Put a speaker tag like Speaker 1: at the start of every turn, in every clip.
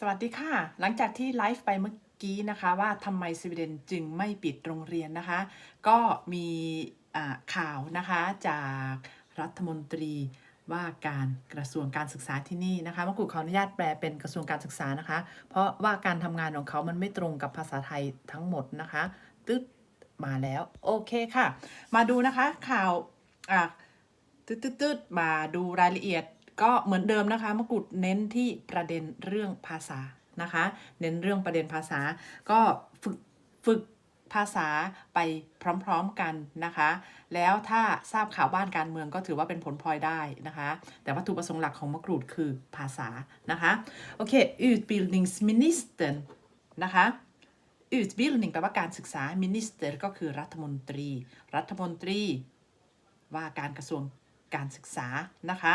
Speaker 1: สวัสดีค่ะ หลังจากที่ไลฟ์ไปเมื่อกี้นะคะว่าทำไมสวีเดนจึงไม่ปิดโรงเรียนนะคะ ก็มีข่าวนะคะจากรัฐมนตรีว่าการกระทรวงการศึกษาที่นี่นะคะมะกูขออนุญาตแปลเป็นกระทรวงการศึกษานะคะ เพราะว่าการทำงานของเขามันไม่ตรงกับภาษาไทยทั้งหมดนะคะตึ๊ดมาแล้วโอเคค่ะ มาดูนะคะข่าวอะตืดตืดๆมาดูรายละเอียด ก็เหมือนเดิมนะคะมะกรูดเน้นที่ประเด็นเรื่องภาษานะคะ เน้นเรื่องประเด็นภาษา ก็ฝึกฝึกภาษาไปพร้อมๆกันนะคะ แล้วถ้าทราบข่าวบ้านการเมืองก็ถือว่าเป็นผลพลอยได้นะคะ แต่วัตถุประสงค์หลักของมะกรูดคือภาษานะคะโอเค utbildningsminister นะคะ utbildning แปลว่าการศึกษา minister ก็คือรัฐมนตรี รัฐมนตรีว่าการกระทรวงการศึกษานะคะ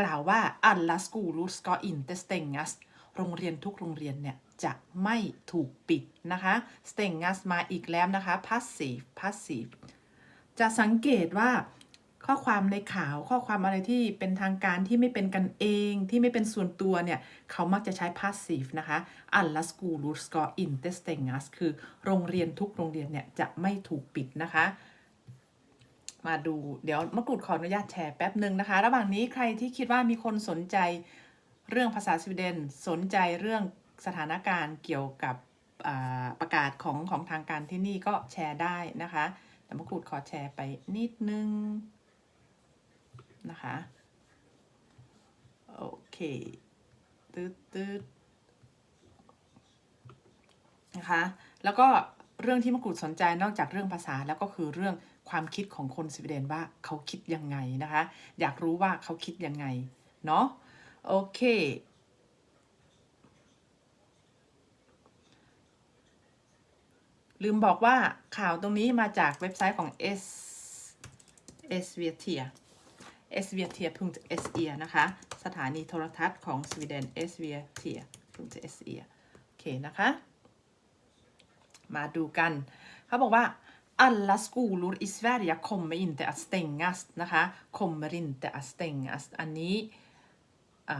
Speaker 1: กล่าวว่า alla skolor ska inte stängas โรงเรียนทุกโรงเรียนเนี่ย จะไม่ถูกปิดนะคะ stängas มาอีกแล้วนะคะ passive passive จะสังเกตว่าข้อความในข่าวข้อความอะไรที่เป็นทางการที่ไม่เป็นกันเองที่ไม่เป็นส่วนตัวเนี่ย เขามักจะใช้ passive นะคะ alla skolor ska inte stängas คือโรงเรียนทุกโรงเรียนเนี่ย จะไม่ถูกปิดนะคะ มาดูเดี๋ยวมะกรูดขออนุญาตแชร์แป๊บหนึ่งนะคะ ระหว่างนี้ใครที่คิดว่ามีคนสนใจเรื่องภาษาสวีเดนสนใจเรื่องสถานการณ์เกี่ยวกับประกาศของของทางการที่นี่ก็แชร์ได้นะคะแต่มะกรูดขอแชร์ไปนิดนึงนะคะโอเคตืดตืดนะคะแล้วก็เรื่องที่มะกรูดสนใจนอกจากเรื่องภาษาแล้วก็คือเรื่อง ความคิดของคนสวีเดนว่าเขาคิดยังไงนะคะ อยากรู้ว่าเขาคิดยังไง เนาะโอเค ลืมบอกว่าข่าวตรงนี้มาจากเว็บไซต์ของ S s v t s v t se นะคะ สถานีโทรทัศน์ของสวีเดน s v t se โอเคนะคะ มาดูกัน เขาบอกว่า alla skolor i Sverige kommer inte att stängas นะคะ kommer inte att stängas อันนี้อ่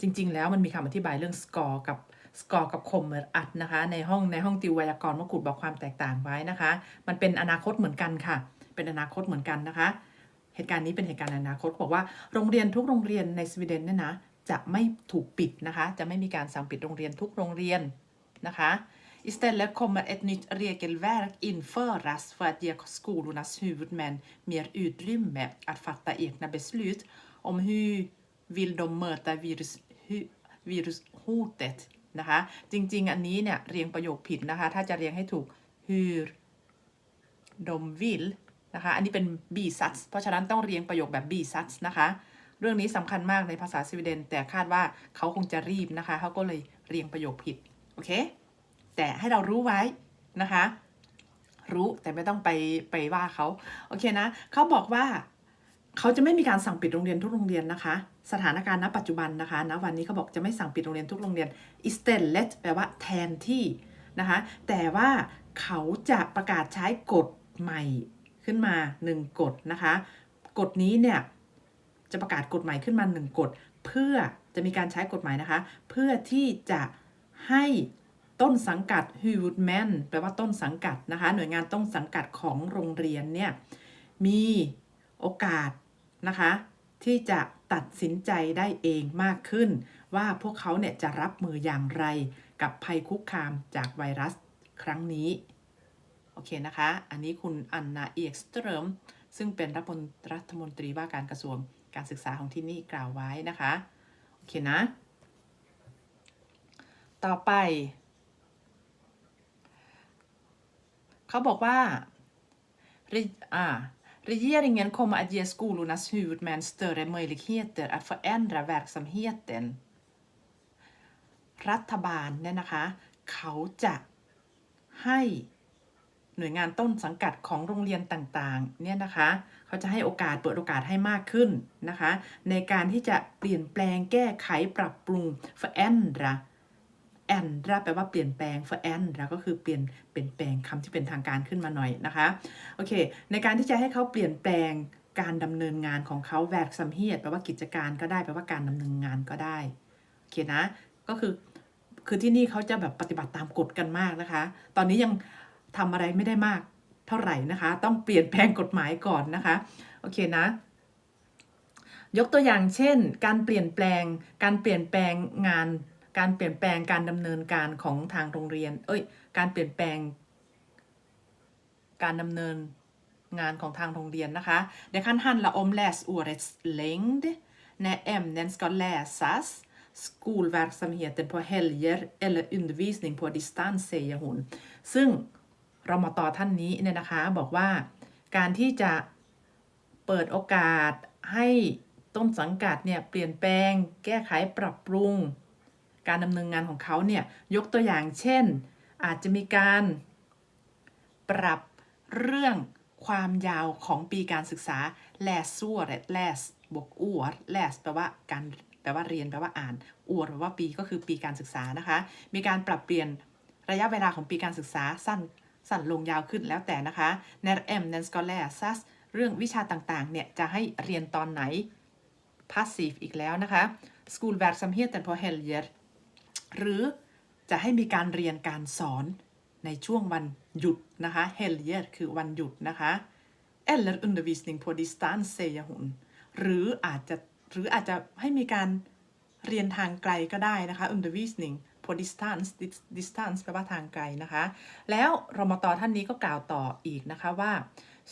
Speaker 1: จริง ๆ แล้วมันมีคำอธิบายเรื่อง score กับ score กับ kommer att นะคะ ในห้องในห้องติวไวยากรณ์มะกรูดบอกความแตกต่างไว้นะคะ มันเป็นอนาคตเหมือนกันค่ะ เป็นอนาคตเหมือนกันนะคะ เหตุการณ์นี้เป็นเหตุการณ์อนาคตบอกว่าโรงเรียนทุกโรงเรียนในสวีเดนเนี่ยนะจะไม่ถูกปิดนะคะ จะไม่มีการสั่งปิดโรงเรียนทุกโรงเรียนนะคะ Istället kommer ett nytt regelverk införas för att ge skolornas huvudmän mer utrymme att fatta egna beslut om hur vill de möta virus, hu- virushotet นะคะ จริง ๆ อันนี้เนี่ยเรียงประโยคผิดนะคะ ถ้าจะเรียงให้ถูก hur de vill นะคะ อันนี้เป็น bisats เพราะฉะนั้นต้องเรียงประโยคแบบ bisats นะคะ เรื่องนี้สำคัญมากในภาษาสวีเดน แต่คาดว่าเขาคงจะรีบนะคะ เขาก็เลยเรียงประโยคผิด โอเค แต่ให้เรารู้ไว้นะคะ รู้แต่ไม่ต้องไปไปว่าเขาโอเคนะเขาบอกว่าเขาจะไม่มีการสั่งปิดโรงเรียนทุกโรงเรียนนะคะ สถานการณ์ณปัจจุบันนะคะณวันนี้เขาบอกจะไม่สั่งปิดโรงเรียนทุกโรงเรียน istället แปลว่าแทนที่นะคะ แต่ว่าเขาจะประกาศใช้กฎใหม่ขึ้นมาหนึ่งกฎนะคะ กฎนี้เนี่ยจะประกาศกฎหมายขึ้นมาหนึ่งกฎ เพื่อจะมีการใช้กฎหมายนะคะ เพื่อที่จะให้ ต้นสังกัด h u d m a n แปลว่าต้นสังกัดนะคะ หน่วยงานต้นสังกัดของโรงเรียนเนี่ย มีโอกาสนะคะ ที่จะตัดสินใจได้เองมากขึ้น ว่าพวกเขาเนี่ยจะรับมืออย่างไรกับภัยคุกคามจากไวรัสครั้งนี้ โอเคนะคะ อันนี้คุณอันนาเอียกสเตรมซึ่งเป็นรัฐมนรัฐมนตรีว่าการกระทรวงการศึกษาของที่นี่กล่าวไว้นะคะ โอเคนะ ต่อไป เขาบอกว่า Re- ah, regeringen kommer att ge skolornas huvudmän större möjligheter att förändra verksamheten รัฐบาลเนี่ยนะคะ เขาจะให้หน่วยงานต้นสังกัดของโรงเรียนต่างๆ เนี่ยนะคะ เขาจะให้โอกาสเปิดโอกาสให้มากขึ้นนะคะ ในการที่จะเปลี่ยนแปลงแก้ไขปรับปรุง förändra แอนราแปลว่าเปลี่ยนแปลง for แอนราก็คือเปลี่ยนเปลี่ยนแปลงคำที่เป็นทางการขึ้นมาหน่อยนะคะ โอเค ในการที่จะให้เขาเปลี่ยนแปลงการดำเนินงานของเขาแวกสัมเฮียแปลว่ากิจการก็ได้แปลว่าการดำเนินงานก็ได้โอเคนะ ก็คือคือที่นี่เขาจะแบบปฏิบัติตามกฎกันมากนะคะ ตอนนี้ยังทำอะไรไม่ได้มากเท่าไหร่นะคะ ต้องเปลี่ยนแปลงกฎหมายก่อนนะคะ โอเคนะ ยกตัวอย่างเช่น การเปลี่ยนแปลง การเปลี่ยนแปลงงาน การเปลี่ยนแปลงการดำเนินการของทางโรงเรียน เอ้ย การเปลี่ยนแปลง การดำเนินงานของทางโรงเรียนนะคะ Det kan handla om läsårets längd, när ämnen ska läsas, skolverksamheten på helger eller undervisning på distans säger hon ซึ่งเรามาต่อท่านนี้เนี่ยนะคะบอกว่าการที่จะเปิดโอกาสให้ต้นสังกัดเนี่ยเปลี่ยนแปลง แก้ไขปรับปรุง การดำเนินงานของเขาเนี่ยยกตัวอย่างเช่น อาจจะมีการปรับเรื่องความยาวของปีการศึกษา läs året läs บวก år läs แปลว่าการแปลว่าเรียนแปลว่าอ่าน år แปลว่าปีก็คือปีการศึกษานะคะ มีการปรับเปลี่ยนระยะเวลาของปีการศึกษาสั้นสั้นลงยาวขึ้นแล้วแต่นะคะ när m n e n ska läsas เรื่องวิชาต่างๆ เนี่ย จะให้เรียนตอนไหน passiv อีกแล้วนะคะ skolverksamheten på helger หรือจะให้มีการเรียนการสอนในช่วงวันหยุดนะคะ helger คือวันหยุดนะคะ eller undervisning på distans säger hon หรืออาจจะหรืออาจจะให้มีการเรียนทางไกลก็ได้นะคะ undervisning på distans Dis- distance แปลว่าทางไกลนะคะ แล้วรมตท่านนี้ก็กล่าวต่ออีกนะคะว่า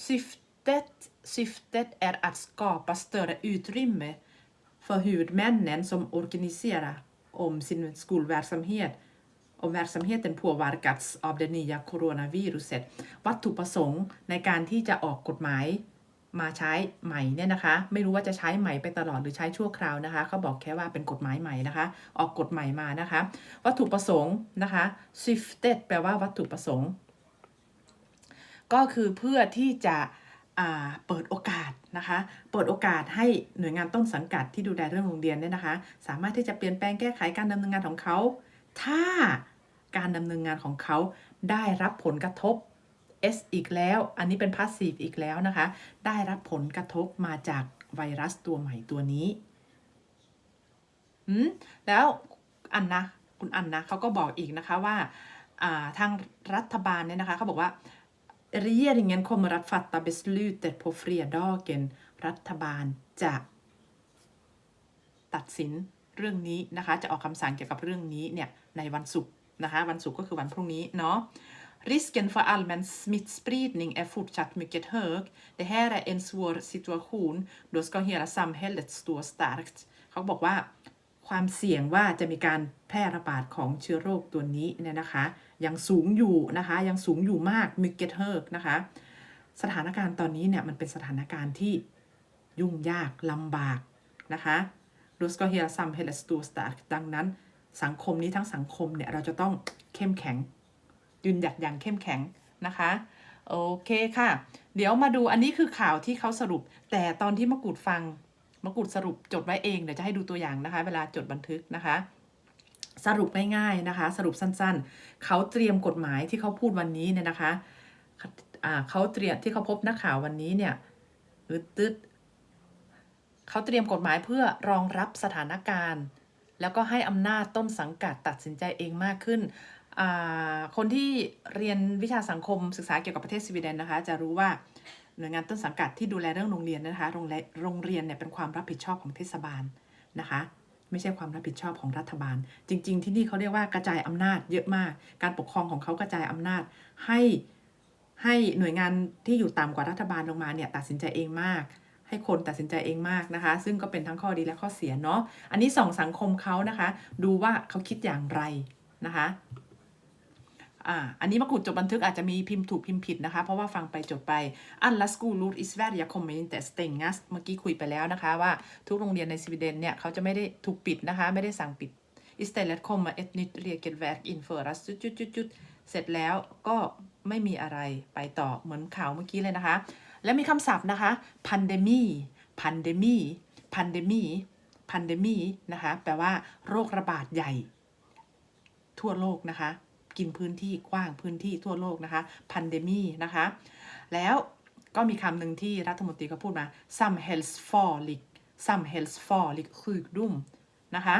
Speaker 1: syftet syftet är att skapa större utrymme för huvudmännen som organiserar om sin skolverksamhet om verksamheten påverkats av det nya coronaviruset วัตถุประสงค์ในการที่จะออกกฎหมายมาใช้ใหม่เนี่ยนะคะ ไม่รู้ว่าจะใช้ใหม่ไปตลอดหรือใช้ชั่วคราวนะคะเขาบอกแค่ว่าเป็นกฎหมายใหม่นะคะ ออกกฎใหม่มานะคะ วัตถุประสงค์นะคะ syftet แปลว่าวัตถุประสงค์ ก็คือเพื่อที่จะ เปิดโอกาสนะคะ เปิดโอกาสให้หน่วยงานต้นสังกัดที่ดูแลเรื่องโรงเรียนเนี่ยนะคะ สามารถที่จะเปลี่ยนแปลงแก้ไขการดำเนินงานของเขา ถ้าการดำเนินงานของเขาได้รับผลกระทบ S อีกแล้ว อันนี้เป็น passive อีกแล้วนะคะ ได้รับผลกระทบมาจากไวรัสตัวใหม่ตัวนี้อืมแล้วอันนะ คุณอันนะเขาก็บอกอีกนะคะว่า ทางรัฐบาลเนี่ยนะคะเขาบอกว่า regeringen kommer att fatta beslutet på fredagen รัฐบาลจะตัดสินเรื่องนี้นะคะ จะออกคำสั่งเกี่ยวกับเรื่องนี้เนี่ยในวันศุกร์นะคะ วันศุกร์ก็คือวันพรุ่งนี้เนาะ Risken för allmän smittspridning är fortsatt mycket hög. Det här är en svår situation. Då ska hela samhället stå starkt. เขาบอกว่า ความเสี่ยงว่าจะมีการแพร่ระบาดของเชื้อโรคตัวนี้เนี่ยนะคะ ยังสูงอยู่นะคะ ยังสูงอยู่มาก mycket hög นะคะ สถานการณ์ตอนนี้เนี่ยมันเป็นสถานการณ์ที่ยุ่งยากลำบากนะคะ Då ska hela samhället stå starkt ดังนั้น สังคมนี้ทั้งสังคมเนี่ยเราจะต้องเข้มแข็ง ยืนหยัดอย่างเข้มแข็งนะคะโอเคค่ะ เดี๋ยวมาดูอันนี้คือข่าวที่เขาสรุป แต่ตอนที่มะกรูดฟัง มกรูดสรุปจดไว้เองเดี๋ยวจะให้ดูตัวอย่างนะคะ เวลาจดบันทึกนะคะ สรุปง่ายๆนะคะ สรุปสั้นๆ เขาเตรียมกฎหมายที่เขาพูดวันนี้เนี่ยนะคะเขาเตรียมที่เขาพบนักข่าววันนี้เนี่ยอึดตึดเขาเตรียมกฎหมายเพื่อรองรับสถานการณ์ แล้วก็ให้อำนาจต้นสังกัดตัดสินใจเองมากขึ้น คนที่เรียนวิชาสังคมศึกษาเกี่ยวกับประเทศสวีเดนนะคะ จะรู้ว่า หน่วยงานต้นสังกัดที่ดูแลเรื่องโรงเรียนนะคะโรงเรียนโรงเรียนเนี่ยเป็นความรับผิดชอบของเทศบาลนะคะ ไม่ใช่ความรับผิดชอบของรัฐบาล จริง ๆ ที่นี่เขาเรียกว่ากระจายอำนาจเยอะมาก การปกครองของเขากระจายอำนาจให้ให้หน่วยงานที่อยู่ต่ำกว่ารัฐบาลลงมาเนี่ยตัดสินใจเองมาก ให้คนตัดสินใจเองมากนะคะ ซึ่งก็เป็นทั้งข้อดีและข้อเสียเนาะอันนี้ส่องสังคมเขานะคะ ดูว่าเขาคิดอย่างไรนะคะ อ่าอันนี้มะกรูดจดบันทึกอาจจะมีพิมพ์ถูกพิมพ์ผิดนะคะ เพราะว่าฟังไปจดไป alla skolor i Sverige kommer inte stängas เมื่อกี้คุยไปแล้วนะคะว่าทุกโรงเรียนในสวีเดนเนี่ยเขาจะไม่ได้ถูกปิดนะคะ ไม่ได้สั่งปิด istället kommer ett nytt regelverk införas จุดจุดจุดจุดเสร็จแล้วก็ไม่มีอะไรไปต่อเหมือนข่าวเมื่อกี้เลยนะคะ แล้วมีคำศัพท์นะคะ pandemi pandemi pandemi pandemi นะคะ แปลว่าโรคระบาดใหญ่ ทั่วโลกนะคะ กินพื้นที่กว้างพื้นที่ทั่วโลกนะคะ pandemi นะคะ แล้วก็มีคำหนึ่งที่รัฐมนตรีก็พูดมา samhällsfarlig samhällsfarlig sjukdom นะคะ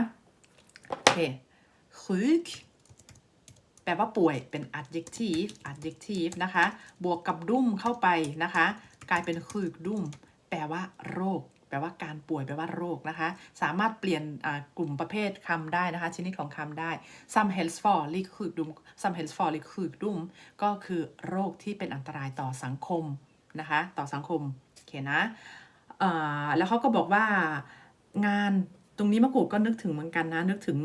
Speaker 1: โอเค sjuk แปลว่าป่วยเป็น adjective adjective นะคะ บวกกับดุ้มเข้าไปนะคะ กลายเป็น sjuk ดุ้มแปลว่าโรค แปลว่าการป่วยแปลว่าโรคนะคะ สามารถเปลี่ยนกลุ่มประเภทคำได้นะคะ ชนิดของคำได้ some health for ลิคือดุม some health for ลิคือดุมก็คือโรคที่เป็นอันตรายต่อสังคมนะคะ ต่อสังคม โอเคนะแล้วเขาก็บอกว่างานตรงนี้มะกรูดก็นึกถึงเหมือนกันนะ นึกถึง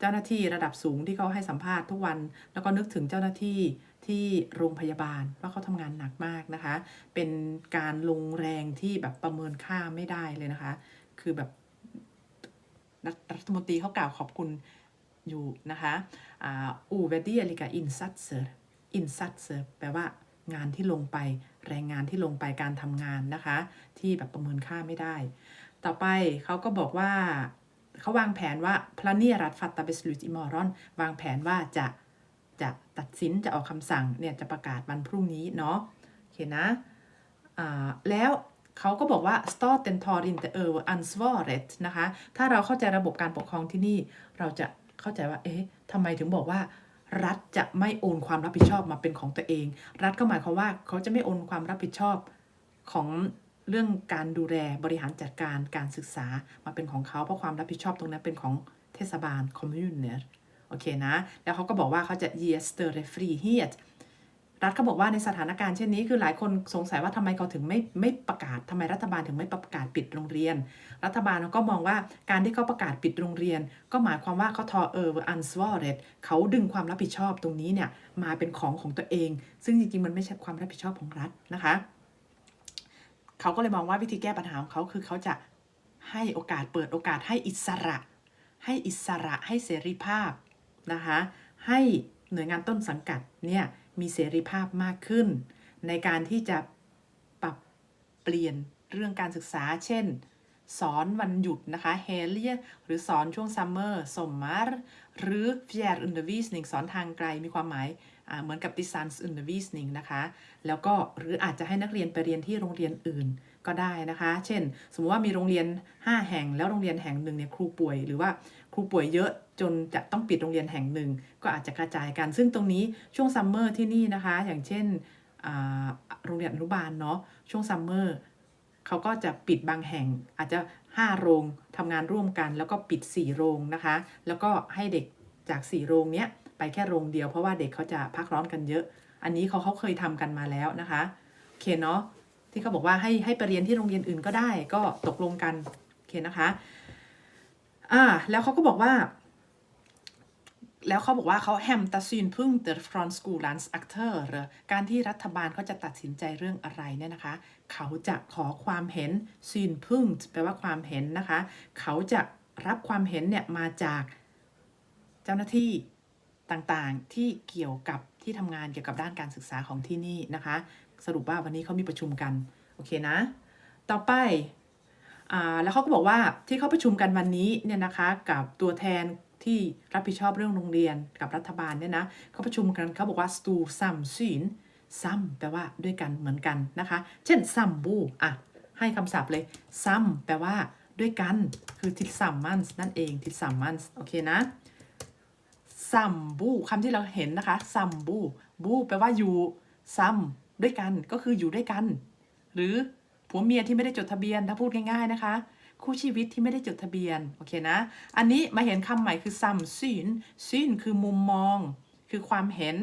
Speaker 1: เจ้าหน้าที่ระดับสูงที่เขาให้สัมภาษณ์ทุกวัน แล้วก็นึกถึงเจ้าหน้าที่ ที่โรงพยาบาลว่าเขาทำงานหนักมากนะคะ เป็นการลงแรงที่แบบประเมินค่าไม่ได้เลยนะคะ คือแบบรัฐมนตรีเขากล่าวขอบคุณอยู่นะคะอ่า ovärderliga insatser insatser แปลว่างานที่ลงไปแรงงานที่ลงไปการทำงานนะคะ ที่แบบประเมินค่าไม่ได้ ต่อไปเขาก็บอกว่าเขาวางแผนว่า planerat fatta beslut imorgon วางแผนว่าจะ ตัดสินจะออกคำสั่งเนี่ยจะประกาศวันพรุ่งนี้เนาะโอเคนะอ่าแล้วเขาก็บอกว่า staten tar inte e r ansvaret นะคะ ถ้าเราเข้าใจระบบการปกครองที่นี่ เราจะเข้าใจว่า เอ๊ะทำไมถึงบอกว่า รัฐจะไม่โอนความรับผิดชอบมาเป็นของตัวเอง รัฐก็หมายความว่าเขาจะไม่โอนความรับผิดชอบของเรื่องการดูแลบริหารจัดการการศึกษามาเป็นของเขาเพราะความรับผิดชอบตรงนั้นเป็นของเทศบาล kommuner โอเคนะ แล้วเขาก็บอกว่าเขาจะ ge större frihet รัฐเขาบอกว่าในสถานการณ์เช่นนี้คือหลายคนสงสัยว่าทำไมเขาถึงไม่ไม่ประกาศทำไมรัฐบาลถึงไม่ประกาศปิดโรงเรียน รัฐบาลก็มองว่าการที่เขาประกาศปิดโรงเรียน ก็หมายความว่าเขาทอเอออันสวอร์เรตเขาดึงความรับผิดชอบตรงนี้เนี่ยมาเป็นของของตัวเอง ซึ่งจริงๆ มันไม่ใช่ความรับผิดชอบของรัฐนะคะเขาก็เลยมองว่าวิธีแก้ปัญหาของเขาคือเขาจะให้โอกาสเปิดโอกาสให้อิสระ ให้อิสระให้เสรีภาพ นะคะให้หน่วยงานต้นสังกัดเนี่ยมีเสรีภาพมากขึ้น ในการที่จะปรับเปลี่ยนเรื่องการศึกษา เช่น สอนวันหยุดนะคะเฮเลียหรือสอนช่วงซัมเมอร์สมมาร์หรือ fjärr undervisning สอนทางไกลมีความหมายเหมือนกับ distance undervisning นะคะ แล้วก็หรืออาจจะให้นักเรียนไปเรียนที่โรงเรียนอื่นก็ได้นะคะ เช่น สมมติว่ามีโรงเรียน 5 แห่งแล้วโรงเรียนแห่งหนึ่งเนี่ยครูป่วย หรือว่า ครูป่วยเยอะจนจะต้องปิดโรงเรียนแห่งหนึ่ง ก็อาจจะกระจายกัน ซึ่งตรงนี้ช่วงซัมเมอร์ที่นี่นะคะ อย่างเช่นโรงเรียนอนุบาลเนาะช่วงซัมเมอร์เขาก็จะปิดบางแห่งอาจจะ 5 โรงทำงานร่วมกัน แล้วก็ปิด 4 โรงนะคะ แล้วก็ให้เด็กจาก 4 โรงเนี้ยไปแค่โรงเดียวเพราะว่าเด็กเขาจะพักร้อนกันเยอะ อันนี้เขาเขาเคยทำกันมาแล้วนะคะโอเคเนาะที่เขาบอกว่าให้ให้ไปเรียนที่โรงเรียนอื่นก็ได้ก็ตกลงกันโอเคนะคะ อ่า แล้วเขาก็บอกว่า แล้วเขาบอกว่าเขาแฮมตัดสินพึ่งเดอร์ฟรอนสกูลันส์อักเตอร์การที่รัฐบาลเขาจะตัดสินใจเรื่องอะไรเนี่ยนะคะ เขาจะขอความเห็นซีนพึ่งแปลว่าความเห็นนะคะ เขาจะรับความเห็นเนี่ยมาจากเจ้าหน้าที่ต่างๆที่เกี่ยวกับที่ทำงานเกี่ยวกับด้านการศึกษาของที่นี่นะคะ สรุปว่าวันนี้เขามีประชุมกัน โอเคนะ ต่อไป แล้วเขาก็บอกว่าที่เขาประชุมกันวันนี้เนี่ยนะคะกับตัวแทนที่รับผิดชอบเรื่องโรงเรียนกับรัฐบาลเนี่ยนะเขาประชุมกันเขาบอกว่า stu sam syn ซ้ำแปลว่าด้วยกันเหมือนกันนะคะ เช่นซัมบูอะให้คำศัพท์เลยซัมแปลว่าด้วยกันคือทิซัมมันนั่นเองทิซัมมันโอเคนะซัมบูคำที่เราเห็นนะคะซัมบูบูแปลว่าอยู่ซัมด้วยกันก็คืออยู่ด้วยกัน หรือ ผัวเมียที่ไม่ได้จดทะเบียนถ้าพูดง่ายๆนะคะ คู่ชีวิตที่ไม่ได้จดทะเบียนโอเคนะ อันนี้มาเห็นคำใหม่คือซัมซีนซีนคือมุมมอง คือความเห็น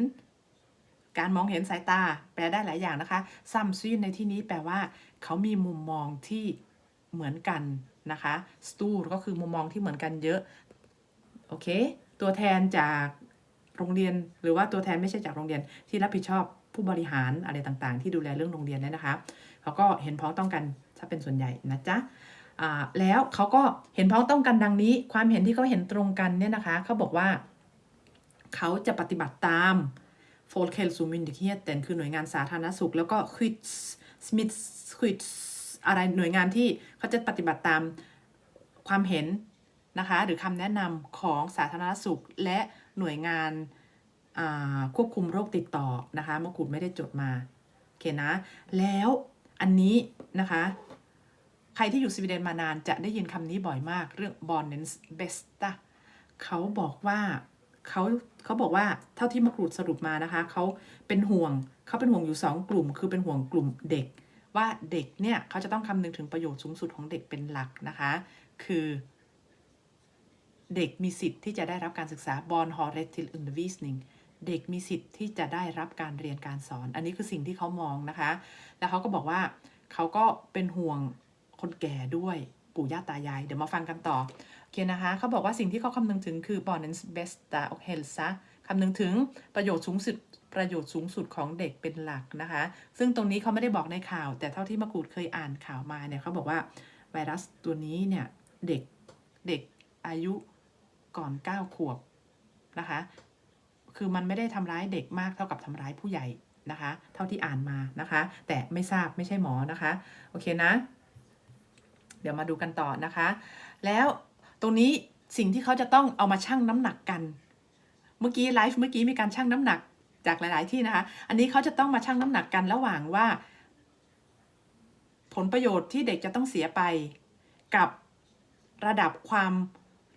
Speaker 1: การมองเห็นสายตา แปลได้หลายอย่างนะคะซัมซีนในที่นี้แปลว่า เขามีมุมมองที่เหมือนกันนะคะสตูก็คือมุมมองที่เหมือนกันเยอะโอเค ตัวแทนจากโรงเรียนหรือว่าตัวแทนไม่ใช่จากโรงเรียนที่รับผิดชอบผู้บริหารอะไรต่างๆ ที่ดูแลเรื่องโรงเรียนเนี่ยนะคะ เขาก็เห็นพ้องต้องกันถ้าเป็นส่วนใหญ่นะจ๊ะแล้วเขาก็เห็นพ้องต้องกันดังนี้ ความเห็นที่เขาเห็นตรงกันเนี่ยนะคะเขาบอกว่า เขาจะปฏิบัติตาม Folkhälsomyndigheten คือหน่วยงานสาธารณสุข แล้วก็ Skydds Smitts Skydds อะไรหน่วยงานที่เขาจะปฏิบัติตามความเห็นนะคะหรือคำแนะนำของสาธารณสุข และหน่วยงานควบคุมโรคติดต่อนะคะมะกุฎไม่ได้จดมา โอเคนะ แล้ว อันนี้นะคะ ใครที่อยู่สวีเดนมานานจะได้ยินคำนี้บ่อยมากเรื่อง barnens bästa เขาบอกว่าเขาเขาบอกว่าเท่าที่มากรูดสรุปมานะคะ เขาเป็นห่วงเขาเป็นห่วงอยู่สองกลุ่ม คือเป็นห่วงกลุ่มเด็ก ว่าเด็กเนี่ยเขาจะต้องคำนึงถึงประโยชน์สูงสุดของเด็กเป็นหลักนะคะ คือ เด็กมีสิทธิ์ที่จะได้รับการศึกษา born har rätt till undervisning เด็ เด็กมีสิทธิ์ที่จะได้รับการเรียนการสอน อันนี้คือสิ่งที่เขามองนะคะ แล้วเขาก็บอกว่าเขาก็เป็นห่วงคนแก่ด้วยปู่ย่าตายาย เดี๋ยวมาฟังกันต่อ โอเคนะคะ เขาบอกว่าสิ่งที่เขาคำนึงถึงคือ barnens bästa och hälsa คำนึงถึงประโยชน์สูงสุดประโยชน์สูงสุดของเด็กเป็นหลักนะคะ ซึ่งตรงนี้เขาไม่ได้บอกในข่าว แต่เท่าที่มะกรูดเคยอ่านข่าวมาเนี่ยเขาบอกว่าไวรัสตัวนี้เนี่ยเด็กเด็กอายุก่อน 9 ขวบนะคะ คือมันไม่ได้ทำร้ายเด็กมากเท่ากับทำร้ายผู้ใหญ่นะคะ เท่าที่อ่านมานะคะ แต่ไม่ทราบไม่ใช่หมอนะคะ โอเคนะ เดี๋ยวมาดูกันต่อนะคะ แล้วตรงนี้สิ่งที่เขาจะต้องเอามาชั่งน้ำหนักกัน เมื่อกี้ไลฟ์เมื่อกี้มีการชั่งน้ำหนักจากหลาย ๆ ที่นะคะ อันนี้เขาจะต้องมาชั่งน้ำหนักกันระหว่างว่า ผลประโยชน์ที่เด็กจะต้องเสียไปกับระดับความ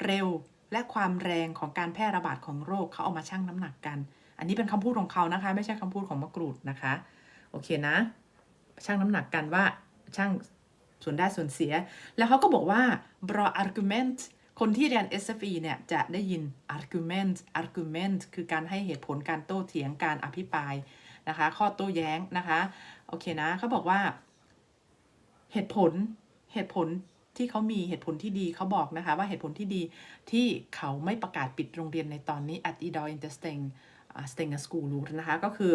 Speaker 1: เร็ว และความแรงของการแพร่ระบาดของโรคเขาเอามาชั่งน้ำหนักกัน อันนี้เป็นคำพูดของเขานะคะ ไม่ใช่คำพูดของมะกรูดนะคะ โอเคนะ ชั่งน้ำหนักกันว่าช่างส่วนได้ส่วนเสีย แล้วเขาก็บอกว่า bra argument คนที่เรียน SFE เนี่ยจะได้ยิน argument argument คือการให้เหตุผลการโต้เถียงการอภิปรายนะคะ ข้อโต้แย้งนะคะ โอเคนะเขาบอกว่า เหตุผลเหตุผล ที่เขามีเหตุผลที่ดีเขาบอกนะคะว่าเหตุผลที่ดีที่เขาไม่ประกาศปิดโรงเรียนในตอนนี้ at i d o i n t e s t e n g s t e n g school นะคะก็คือ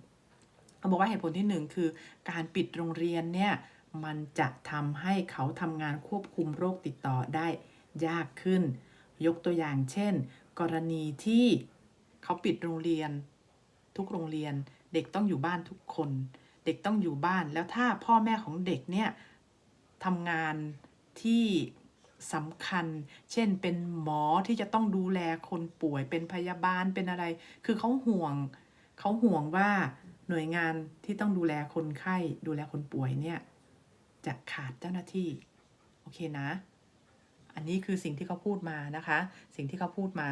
Speaker 1: 1เขาบอกว่าเหตุผลที่ 1 คือการปิดโรงเรียนเนี่ยมันจะทำให้เขาทำงานควบคุมโรคติดต่อได้ยากขึ้น ยกตัวอย่างเช่น กรณีที่เขาปิดโรงเรียน ทุกโรงเรียน เด็กต้องอยู่บ้านทุกคน เด็กต้องอยู่บ้านแล้วถ้าพ่อแม่ของเด็กเนี่ย ทำงานที่สำคัญ เช่นเป็นหมอที่จะต้องดูแลคนป่วยเป็นพยาบาลเป็นอะไร คือเขาห่วงเขาห่วงว่าหน่วยงานที่ต้องดูแลคนไข้ดูแลคนป่วยเนี่ยจะขาดเจ้าหน้าที่ โอเคนะ อันนี้คือสิ่งที่เขาพูดมานะคะ สิ่งที่เขาพูดมา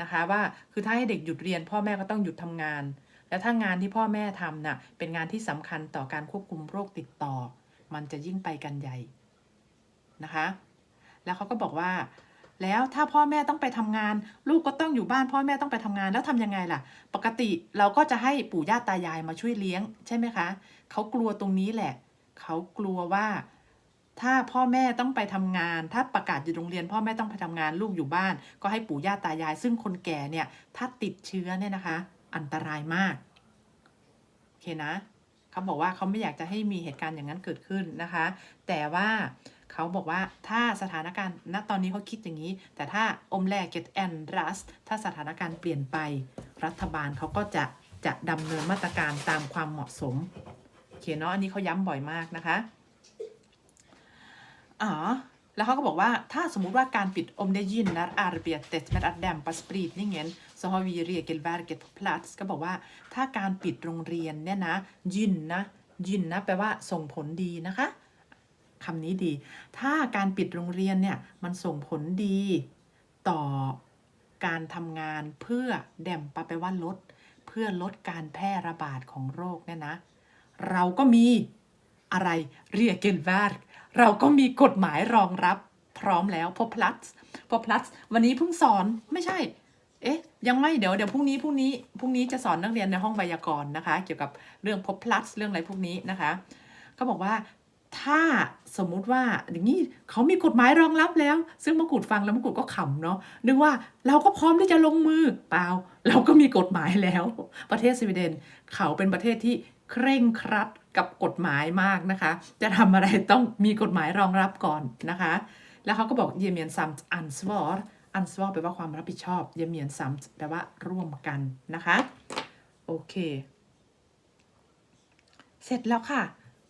Speaker 1: นะคะว่าคือถ้าให้เด็กหยุดเรียน พ่อแม่ก็ต้องหยุดทำงาน แล้วถ้างานที่พ่อแม่ทำน่ะเป็นงานที่สำคัญต่อการควบคุมโรคติดต่อ มันจะยิ่งไปกันใหญ่นะคะ แล้วเขาก็บอกว่า แล้วถ้าพ่อแม่ต้องไปทำงาน ลูกก็ต้องอยู่บ้าน พ่อแม่ต้องไปทำงานแล้วทำยังไงล่ะ ปกติเราก็จะให้ปู่ย่าตายายมาช่วยเลี้ยงใช่ไหมคะเขากลัวตรงนี้แหละ เขากลัวว่า ถ้าพ่อแม่ต้องไปทำงาน ถ้าประกาศอยู่โรงเรียน พ่อแม่ต้องไปทำงานลูกอยู่บ้าน ก็ให้ปู่ย่าตายาย ซึ่งคนแก่เนี่ยถ้าติดเชื้อเนี่ยนะคะ อันตรายมากโอเคนะ เขาบอกว่าเขาไม่อยากจะให้มีเหตุการณ์อย่างนั้นเกิดขึ้นนะคะ แต่ว่าเขาบอกว่าถ้าสถานการณ์ณตอนนี้เขาคิดอย่างนี้ แต่ถ้าอมแรก get and rust ถ้าสถานการณ์เปลี่ยนไป รัฐบาลเขาก็จะจะดำเนินมาตรการตามความเหมาะสมโอเคเนาะอันนี้เขาย้ำบ่อยมากนะคะอ๋อแล้วเขาก็บอกว่าถ้าสมมุติว่าการปิดอมได้ยินนะ arbetet med att dämpa spridningen så har vi regelverket på plats ก็บอกว่าถ้าการปิดโรงเรียนเนี่ยนะยินนะยินนะแปลว่าส่งผลดีนะคะคำนี้ดี ถ้าการปิดโรงเรียนเนี่ยมันส่งผลดี ต่อการทำงานเพื่อแดมปะแปลว่าลด เพื่อลดการแพร่ระบาดของโรคเนี่ยนะ เราก็มีอะไรเรียกเกนวาร์เราก็มีกฎหมายรองรับพร้อมแล้วพอ plus พอ plus วันนี้เพิ่งสอนไม่ใช่ เอ๊ะ ยังไม่เดี๋ยวเดี๋ยวพรุ่งนี้พรุ่งนี้พรุ่งนี้จะสอนนักเรียนในห้องไวยากรณ์นะคะ เกี่ยวกับเรื่องพบ plus เรื่องอะไรพวกนี้นะคะก็บอกว่าถ้าสมมุติว่าอย่างนี้เขามีกฎหมายรองรับแล้ว ซึ่งมะกรูดฟังแล้วมะกรูดก็ขำเนาะนึกว่าเราก็พร้อมที่จะลงมือเปล่า เราก็มีกฎหมายแล้ว ประเทศสวีเดน เขาเป็นประเทศที่เคร่งครัดกับกฎหมายมากนะคะ จะทำอะไรต้องมีกฎหมายรองรับก่อนนะคะ แล้วเขาก็บอกเยเมียนซัมอันสวอร์ อันสวอแปลว่าความรับผิดชอบเยเมียนซัมแปลว่าร่วมกันนะคะ โอเค เสร็จแล้วค่ะ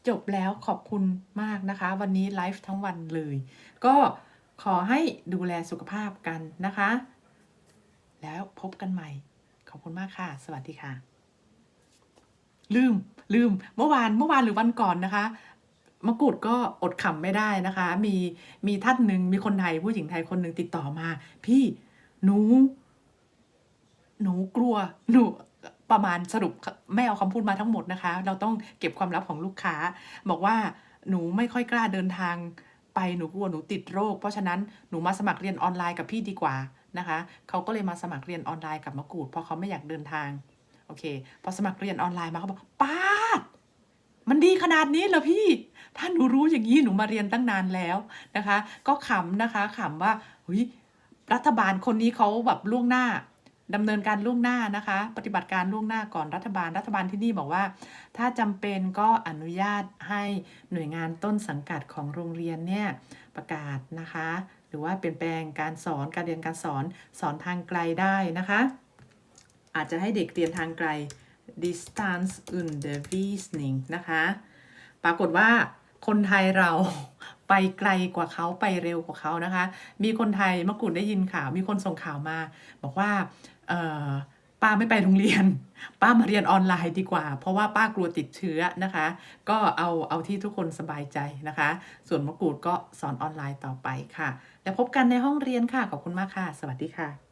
Speaker 1: จบแล้วขอบคุณมากนะคะ วันนี้ไลฟ์ทั้งวันเลย ก็ขอให้ดูแลสุขภาพกันนะคะ แล้วพบกันใหม่ ขอบคุณมากค่ะ สวัสดีค่ะ ลืมลืมเมื่อวานเมื่อวานหรือวันก่อนนะคะ มะกรูดก็อดขำไม่ได้นะคะ มีมีท่านหนึ่งมีคนไทยผู้หญิงไทยคนหนึ่งติดต่อมา พี่หนู หนูกลัวหนูประมาณสรุปไม่เอาคำพูดมาทั้งหมดนะคะ เราต้องเก็บความลับของลูกค้า บอกว่าหนูไม่ค่อยกล้าเดินทางไปหนูกลัวหนูติดโรค เพราะฉะนั้นหนูมาสมัครเรียนออนไลน์กับพี่ดีกว่านะคะเขาก็เลยมาสมัครเรียนออนไลน์กับมะกรูดเพราะเขาไม่อยากเดินทางโอเค พอสมัครเรียนออนไลน์มาเขาบอกป้าดมันดีขนาดนี้เหรอพี่ ถ้าหนูรู้อย่างนี้หนูมาเรียนตั้งนานแล้วนะคะ ก็ขำนะคะขำว่าเฮ้ยรัฐบาลคนนี้เขาแบบล่วงหน้าดำเนินการล่วงหน้านะคะ ปฏิบัติการล่วงหน้าก่อนรัฐบาลรัฐบาลที่นี่บอกว่า ถ้าจำเป็นก็อนุญาตให้หน่วยงานต้นสังกัดของโรงเรียนเนี่ยประกาศนะคะ หรือว่าเปลี่ยนแปลงการสอนการเรียนการสอนสอนทางไกลได้นะคะ อาจจะให้เด็กเรียนทางไกล distance undervisning นะคะ ปรากฏว่า คนไทยเราไปไกลกว่าเขาไปเร็วกว่าเขานะคะ มีคนไทยเมื่อกุ่นได้ยินข่าว มีคนส่งข่าวมา บอกว่าป้าไม่ไปโรงเรียน ป้ามาเรียนออนไลน์ดีกว่า เพราะว่าป้ากลัวติดเชื้อนะคะ ก็เอาเอาที่ทุกคนสบายใจนะคะ ส่วนมะกรูดก็สอนออนไลน์ต่อไปค่ะ แล้วพบกันในห้องเรียนค่ะ ขอบคุณมากค่ะ สวัสดีค่ะ